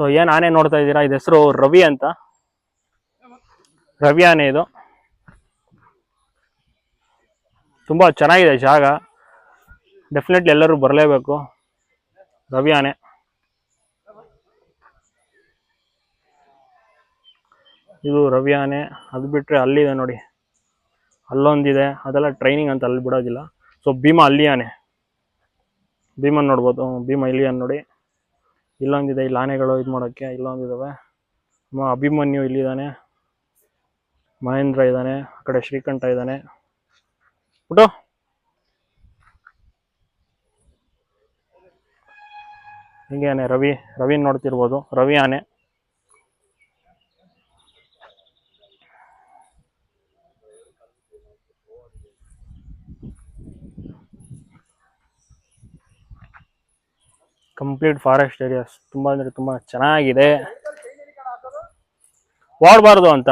So ಏನ್ ಆನೆ ನೋಡ್ತಾ ಇದ್ದೀರಾ? ಇದು ಹೆಸರು ರವಿ ಅಂತ. ರವಿ ಆನೆ ಇದು. ತುಂಬಾ ಚೆನ್ನಾಗಿದೆ ಜಾಗ. ಡೆಫಿನೆಟ್ಲಿ ಎಲ್ಲರೂ ಬರಲೇಬೇಕು. ರವಿ ಆನೆ. ಇದು ರವಿ ಆನೆ. ಅದು ಬಿಟ್ರೆ ಅಲ್ಲಿದೆ ನೋಡಿ. ಅಲ್ಲೊಂದಿದೆ. ಅದೆಲ್ಲ ಟ್ರೈನಿಂಗ್ ಅಂತ ಅಲ್ಲಿ ಬಿಡೋದಿಲ್ಲ. ಸೊ ಭೀಮಾ ಅಲ್ಲಿ ಆನೆ. ಭೀಮನ್ ನೋಡ್ಬೋದು. ಭೀಮ ಇಲ್ಲಿ ನೋಡಿ. ಇಲ್ಲೊಂದಿದೆ ಇಲ್ಲಿ ಆನೆಗಳು ಇದು ಮಾಡೋಕ್ಕೆ ಇಲ್ಲೊಂದಿದಾವೆ. ಮ ಅಭಿಮನ್ಯು ಇಲ್ಲಿದ್ದಾನೆ ಮಹೇಂದ್ರ ಇದ್ದಾನೆ ಆ ಕಡೆ ಶ್ರೀಕಂಠ ಇದ್ದಾನೆ ಊಟ ಹಿಂಗೆ ಆನೆ ರವಿ ರವಿ ನೋಡ್ತಿರ್ಬೋದು. ರವಿ ಆನೆ. ಕಂಪ್ಲೀಟ್ ಫಾರೆಸ್ಟ್ ಏರಿಯಾಸ್ ತುಂಬಾ ಅಂದ್ರೆ ತುಂಬಾ ಚೆನ್ನಾಗಿದೆ. ಓಡಬಾರ್ದು ಅಂತ.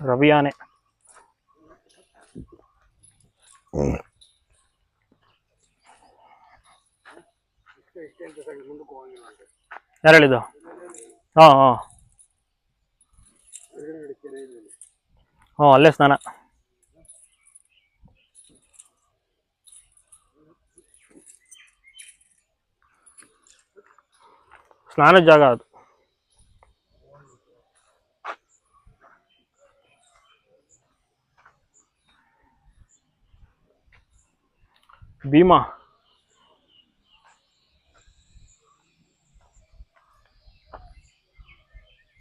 ರವಿ ಆನೆ ಯಾರು ಹೇಳಿದ್ದು? ಹಾಂ ಹಾಂ. ಅಲ್ಲೇ ಸ್ನಾನ. ಸ್ನಾನದ ಜಾಗ ಅದು. ಭೀಮಾ